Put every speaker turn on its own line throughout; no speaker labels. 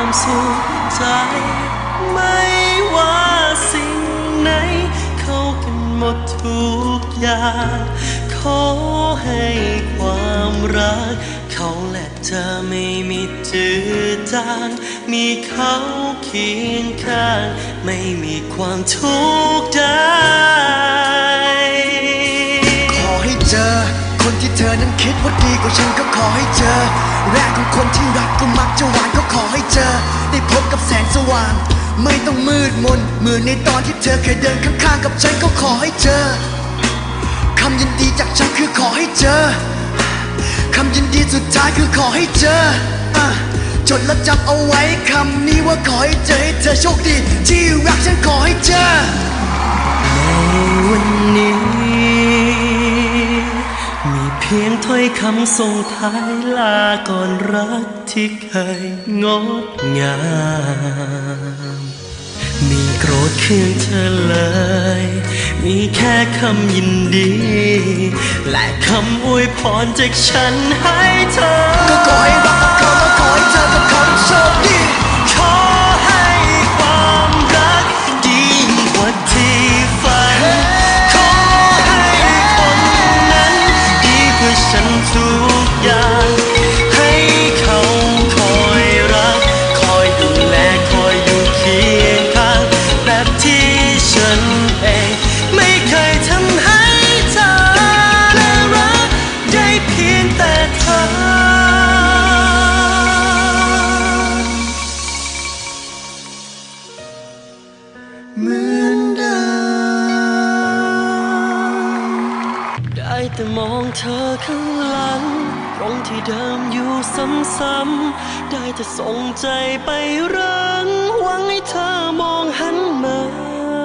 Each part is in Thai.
ความสุขใจ ไม่ว่าสิ่งไหน เข้ากันหมดทุกอย่าง ขอให้ความรัก เขาและเธอไม่มีจืดจาง มีเขาเคียงข้าง ไม่มีความทุกข์ใด
อนั้นคิดว่าดีกว่าฉันก็ขอให้เจอ แรกของคนที่รักก็มักจะหวานก็ขอให้เจอ ได้พบกับแสงสว่าง ไม่ต้องมืดมนเหมือนในตอนที่เธอเคยเดินข้างๆกับฉันก็ขอให้เจอคำยินดีจากฉันคือขอให้เจอคำยินดีสุดท้ายคือขอให้เจออะจดและจำเอาไว้คำนี้ว่าขอให้เจอให้เธอโชคดี ที่รักฉันขอให้เจอ
ในวันนี้ พียงถ้อยคำส่งท้ายลาก่อนรักที่เคยงดงาม มีโกรธเคืองเธอเลย มีแค่คำยินดี และคำอวยพรจากฉันให้เธอ
ก็ขอให้รัก เห
มือนเดิมได้แต่
มอ
งเธอข้างหลัง ตรงที่เดิมอยู่ซ้ำๆได้แต่ส่งใจไปรังหวังให้เธอมองหันมา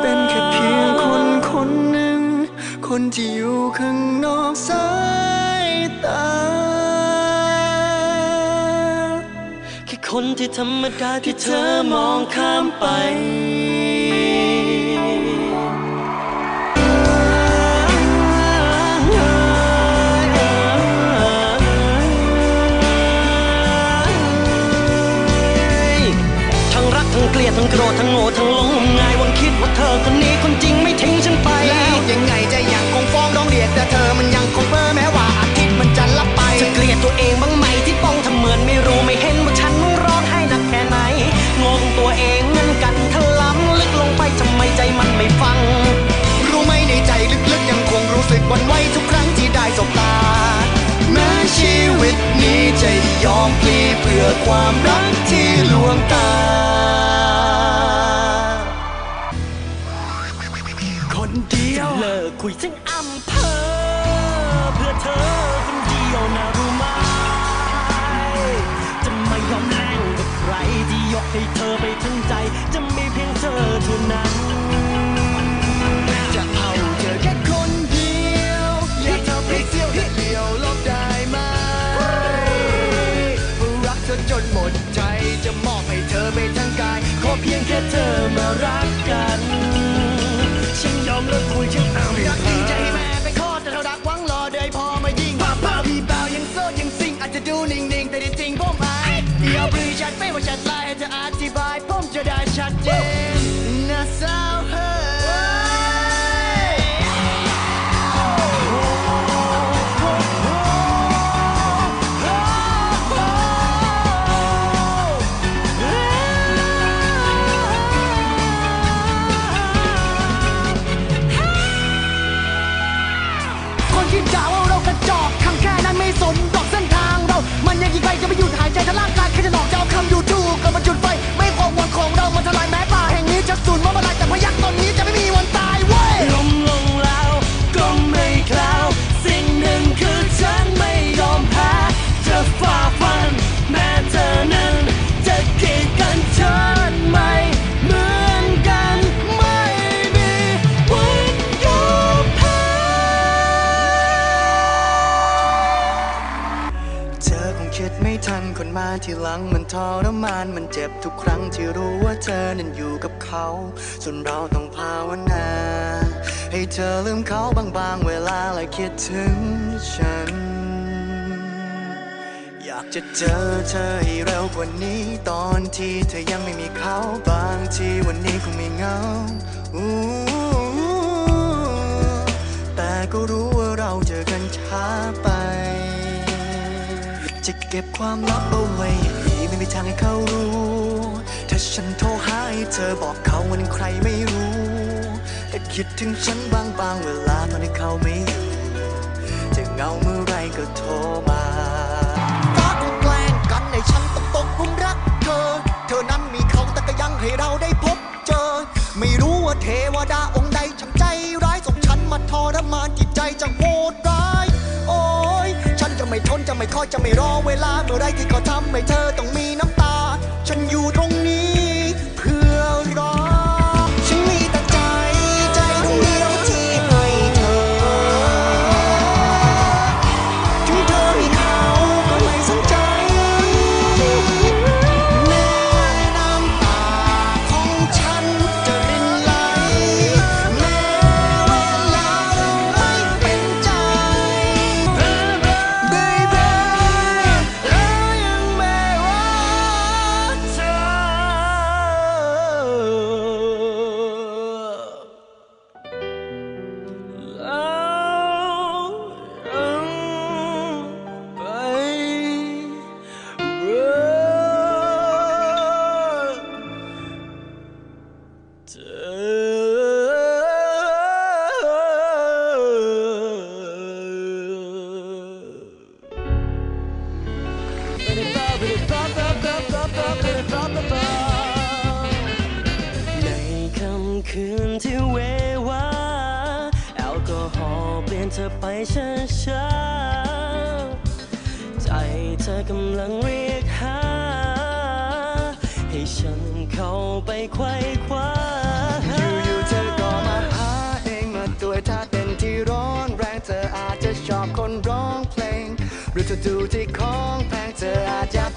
เป็นแค่เพียงคนคนหนึ่ง คนที่อยู่ข้างนอกสาย
คนที่ธรรมดาที่เธอมองข้ามไปทั้งรักทั้งเกลียดทั้งโกรธทั้งโง่ทั้งโล ยอม
พลี
เพื่
อความรักที่ลวงตา คนเดียว
เลิกคุยทั้งอำเภอเพื่อเธอคนเดียวนะรู้ไหมจะไม่ยอมแลงกับใครที่ยกให้เธอไปทั้งใจ จะมีเพียงเธอเท่านั้น
จจะมอบให้เธอไปทั้งกาย ขอเพียงแค่เธอมารักกัน
ฉันยอมเลิกคุยฉันอา
อยาก
เภ
ดีใจให้แม่ไปคลอดแต่เท่ารักหวังรอเดยพอมายิงพี่เปล่ายังโสดยังซิงอาจจะดูนิ่งๆ แต่จริงผมอายเดี๋ยวบริชัดไม่ว่าชัดลายให้เธออธิบายผมจะได้ชัดเจน ทรมานมันเจ็บทุกครั้งที่รู้ว่าเธอนั้นอยู่กับเขาส่วนเราต้องภาวนา ให้เธอลืมเขาบางๆ เวลาและคิดถึงฉัน อยากจะเจอเธอให้เร็วกว่านี้ ตอนที่เธอยังไม่มีเขาบางทีวันนี้คงไม่เหงาแต่ก็รู้ว่าเราเจอกันช้าไป จะเก็บความลับเอาไว้ ม่มีทางให้เขารู้ ถ้าฉันโทรหาให้เธอบอกเขาวันใครไม่รู้ แต่คิดถึงฉันบางบางเวลาตอนที่เขาไม่อยู่จะเงาเมื่อไรก็โทรมาฟ้าคงแกล้งกันให้ฉันต้องตกหลุมรักเธอ เธอนั้นมีเขาแต่ก็ยังให้เราได้พบเจอ ไม่รู้ว่าเทวดาองค์ใดช่างใจร้ายส่งฉันมาทรมานจิตใจจะโหดร้าย โอ้ยฉันจะไม่ทนจะไม่คอยจะไม่รอเวลาเมื่อไรที่เขาทำให้เธอ คืนที่เววาแอลกอฮอล์เปลี่ยนเธอไปช้าๆใจเธอกำลังเรียกหา ให้ฉันเข้าไปไขว้คว้าอยู่ๆเธอก็มาหาเองมาตัวท่าเต้นที่ร้อนแรงเธออาจจะชอบคนร้องเพลง หรือเธอดูที่ของแพงเธออาจอย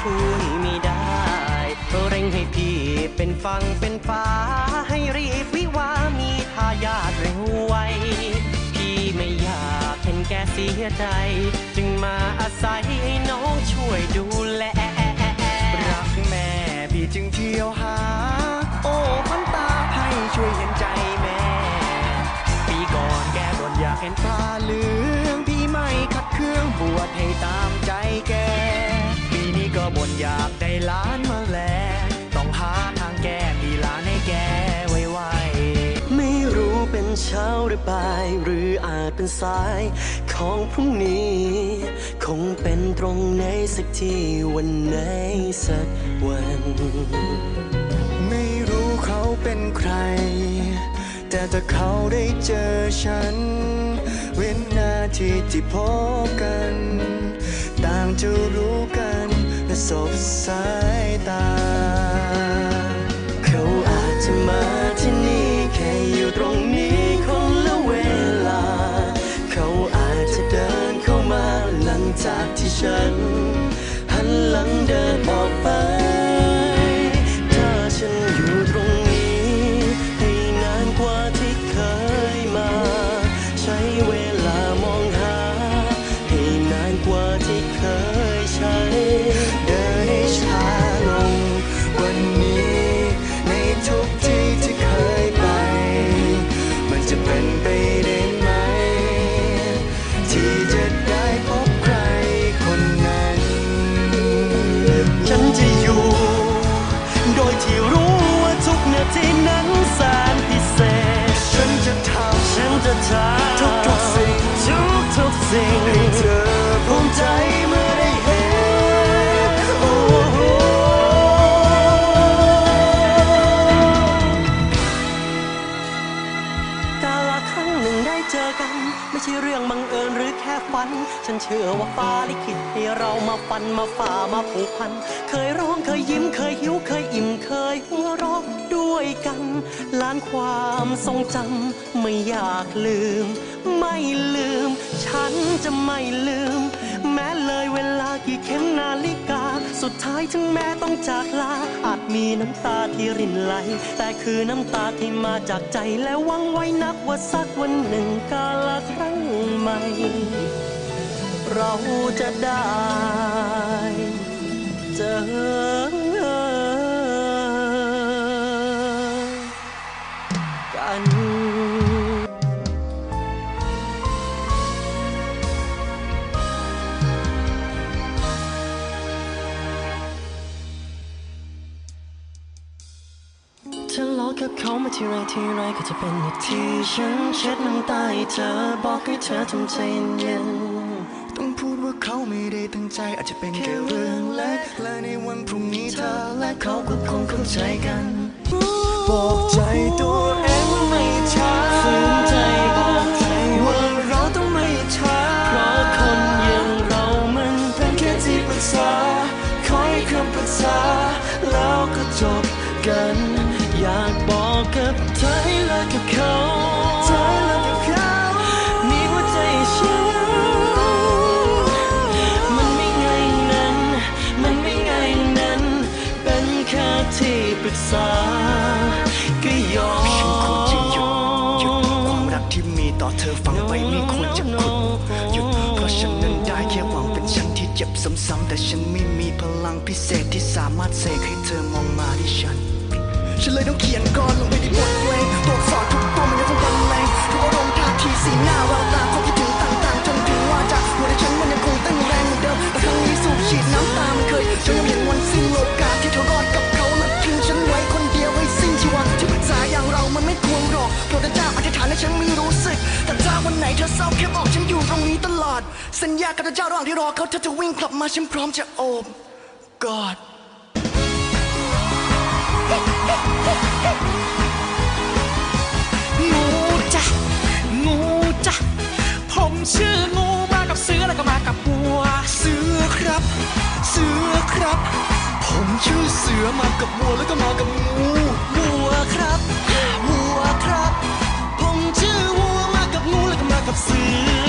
ช่วยไม่ได้ เร่งให้พี่เป็นฟังเป็นฟ้า ให้รีบวิวามีทายาทเร็วไว พี่ไม่อยากเห็นแกเสียใจ จึงมาอาศัยให้น้องช่วยดูแล รักแม่พี่จึงเที่ยวหา โอ้พันตาให้ช่วยเห็นใจแม่ ปีก่อนแกบ่นอยากเห็นฟ้าเหลือง อาจเป็นสายของพรุ่งนี้ คงเป็นตรงไหนสักที่วันไหนสักวัน ไม่รู้เขาเป็นใคร แต่ถ้าเขาได้เจอฉัน เว้นนาทีที่พบกัน ต่างจะรู้กันและสบสายตา นฉันเชื่อว่า
ฟ้าลิขิตให้เรามาฟันมาฝ่ามาผูกพัน เคยร้องเคยยิ้มเคยหิวเคยอิ่มเคยหัวเราะด้วยกัน ล้านความทรงจำไม่อยากลืม ไม่ลืม ฉันจะไม่ลืม แม้เลยเวลากี่เข็มนาฬิกา สุดท้ายถึงแม้ต้องจากลา อาจมีน้ำตาที่รินไหล แต่คือน้ำตาที่มาจากใจและหวังไว้นักว่าสักวันหนึ่งกาละครั้งใหม่ เราจะได้เจอกันทะเลาะกับเขามาทีไรทีไรก็จะเป็นอีกที่ฉันเช็ดน้ำตาให้เธอบอกให้เธอทำใจเย็น
ตั้งใจอาจจะเป็นแค่เรื่องเล็กและในวันพรุ่งนี้เธอและเขาก็คงเข้าใจกันบอกใจตัวเองว่าไม่ช้า
ฝืนใจบอกใจว่า
ว่าเราต้องไม่ช้า
เพราะคนอย่างเรามัน
เป็นแค่ที่ปรึกษาคอยคำปรึกษาแล้วก็จบกัน
อยากบอกกับเธอให้เลิกกับเขา ษาก็ยอม
ฉันควรจะหยุดหยุดความรักที่มีต่อเธอฟังไปไม่ควรจะขุดหยุดเพราะฉันนั้นได้แค่หวังเป็นฉันที่เจ็บซ้ำๆแต่ฉันไม่มีพลังพิเศษที่สามารถเสกให้เธอมองมาที่ฉัน ฉันเลยต้องเขียนกรลงไป อธิษฐานให้ฉันมีรู้สึก แต่ถ้าวันไหนเธอเศร้าแค่บอกฉันอยู่ตรงนี้ตลอด สัญญากับพระเจ้าระหว่างที่รอเขาเธอจะวิ่งกลับมาฉันพร้อมจะโอบกอด
งูจ้ะงูจ้ะผมชื่องูมากับเสือแล้วก็มากับวัว
เสือครับ เสือครับ ผมชื่อเสือมากับวัวแล้วก็มากับงู
วัวครับวัวครับ ผ